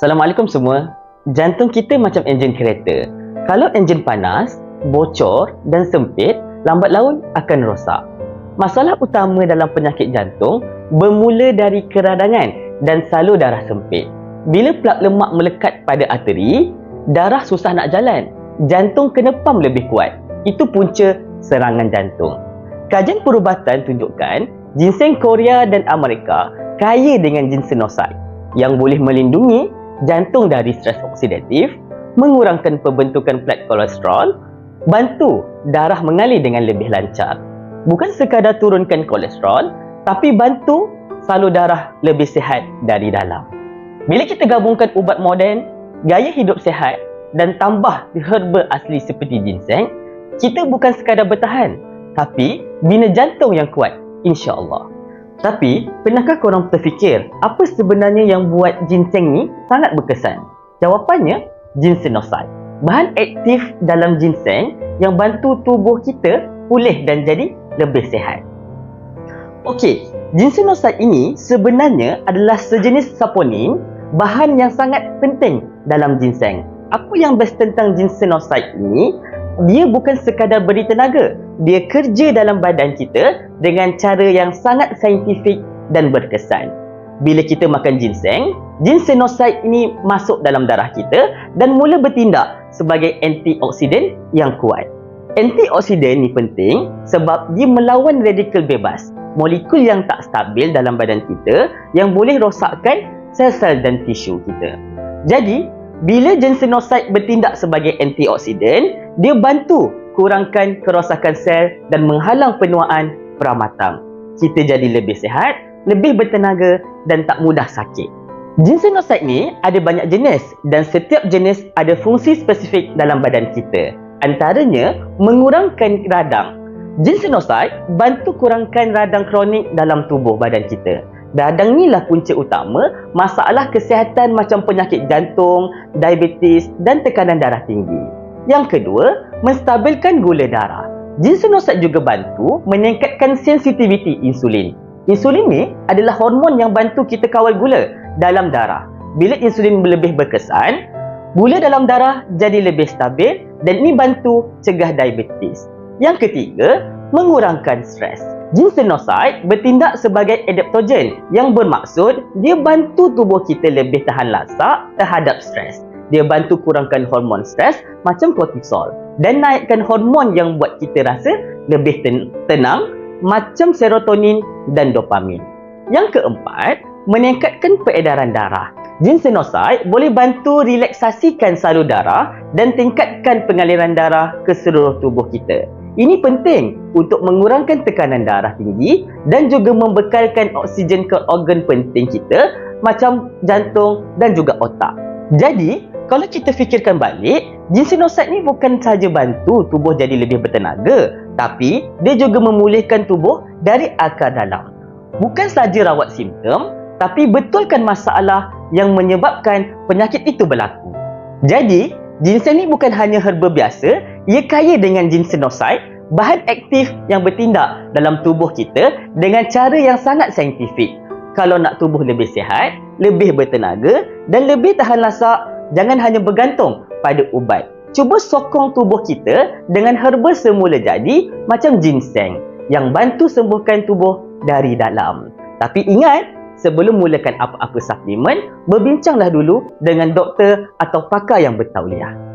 Assalamualaikum semua. Jantung kita macam enjin kereta. Kalau enjin panas, bocor dan sempit, lambat laun akan rosak. Masalah utama dalam penyakit jantung bermula dari keradangan dan salur darah sempit. Bila plak lemak melekat pada arteri, darah susah nak jalan. Jantung kena pam lebih kuat. Itu punca serangan jantung. Kajian perubatan tunjukkan ginseng Korea dan Amerika kaya dengan ginsenosid yang boleh melindungi jantung dari stres oksidatif, mengurangkan pembentukan plat kolesterol, bantu darah mengalir dengan lebih lancar. Bukan sekadar turunkan kolesterol, tapi bantu salur darah lebih sihat dari dalam. Bila kita gabungkan ubat moden, gaya hidup sihat dan tambah herba asli seperti ginseng, kita bukan sekadar bertahan, tapi bina jantung yang kuat, insya-Allah. Tapi, pernahkah korang terfikir apa sebenarnya yang buat ginseng ni sangat berkesan? Jawapannya, ginsenosid. Bahan aktif dalam ginseng yang bantu tubuh kita pulih dan jadi lebih sihat. Okey, ginsenosid ini sebenarnya adalah sejenis saponin, bahan yang sangat penting dalam ginseng. Apa yang best tentang ginsenosid ini? Dia bukan sekadar beri tenaga. Dia kerja dalam badan kita dengan cara yang sangat saintifik dan berkesan. Bila kita makan ginseng, ginsenosid ini masuk dalam darah kita dan mula bertindak sebagai antioksidan yang kuat. Antioksidan ni penting sebab dia melawan radikal bebas, molekul yang tak stabil dalam badan kita yang boleh rosakkan sel-sel dan tisu kita. Jadi, bila ginsenosid bertindak sebagai antioksidan, dia bantu kurangkan kerosakan sel dan menghalang penuaan peramatang. Kita jadi lebih sihat, lebih bertenaga dan tak mudah sakit. Ginsenosid ni ada banyak jenis dan setiap jenis ada fungsi spesifik dalam badan kita. Antaranya, mengurangkan radang. Ginsenosid bantu kurangkan radang kronik dalam tubuh badan kita. Radang ni lah punca utama masalah kesihatan macam penyakit jantung, diabetes dan tekanan darah tinggi. Yang kedua, menstabilkan gula darah. Ginsenosid juga bantu meningkatkan sensitiviti insulin. Insulin ni adalah hormon yang bantu kita kawal gula dalam darah. Bila insulin lebih berkesan, gula dalam darah jadi lebih stabil dan ini bantu cegah diabetes. Yang ketiga, mengurangkan stres. Ginsenosid bertindak sebagai adaptogen yang bermaksud dia bantu tubuh kita lebih tahan lasak terhadap stres. Dia bantu kurangkan hormon stres macam kortisol dan naikkan hormon yang buat kita rasa lebih ten- tenang macam serotonin dan dopamin. Yang keempat, meningkatkan peredaran darah. Ginsenosid boleh bantu relaksasikan salur darah dan tingkatkan pengaliran darah ke seluruh tubuh kita. Ini penting untuk mengurangkan tekanan darah tinggi dan juga membekalkan oksigen ke organ penting kita macam jantung dan juga otak. Jadi, kalau kita fikirkan balik, ginsenosid ni bukan saja bantu tubuh jadi lebih bertenaga, tapi dia juga memulihkan tubuh dari akar dalam. Bukan saja rawat simptom, tapi betulkan masalah yang menyebabkan penyakit itu berlaku. Jadi, ginseng ni bukan hanya herba biasa, ia kaya dengan ginsenosid, bahan aktif yang bertindak dalam tubuh kita dengan cara yang sangat saintifik. Kalau nak tubuh lebih sihat, lebih bertenaga dan lebih tahan lasak, jangan hanya bergantung pada ubat. Cuba sokong tubuh kita dengan herba semula jadi macam ginseng yang bantu sembuhkan tubuh dari dalam. Tapi ingat, sebelum mulakan apa-apa suplemen, berbincanglah dulu dengan doktor atau pakar yang bertauliah.